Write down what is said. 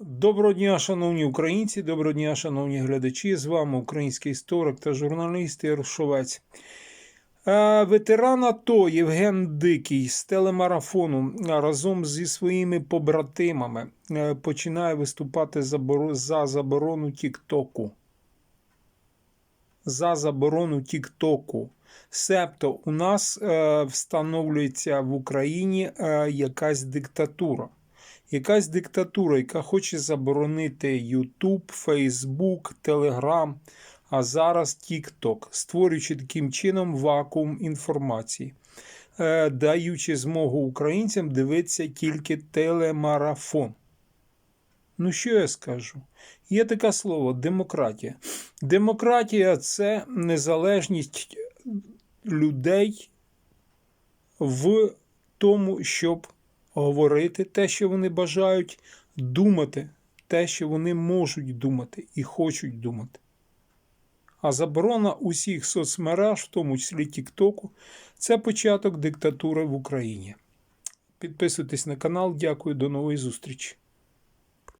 Доброго дня, шановні українці, доброго дня, шановні глядачі. З вами український історик та журналіст Е, Ветеран АТО Євген Дикий з телемарафону разом зі своїми побратимами починає виступати за заборону Тіктоку. За заборону Тіктоку. Себто у нас встановлюється в Україні якась диктатура якась диктатура, яка хоче заборонити YouTube, Facebook, Telegram, а зараз TikTok, створюючи таким чином вакуум інформації, е, даючи змогу українцям дивитися тільки телемарафон. Ну, що я скажу? Є таке слово демократія. Демократія це незалежність людей в тому, щоб говорити те, що вони бажають, думати те, що вони можуть думати і хочуть думати. А заборона усіх соцмереж, в тому числі Тіктоку, це початок диктатури в Україні. Підписуйтесь на канал. Дякую, до нової зустрічі.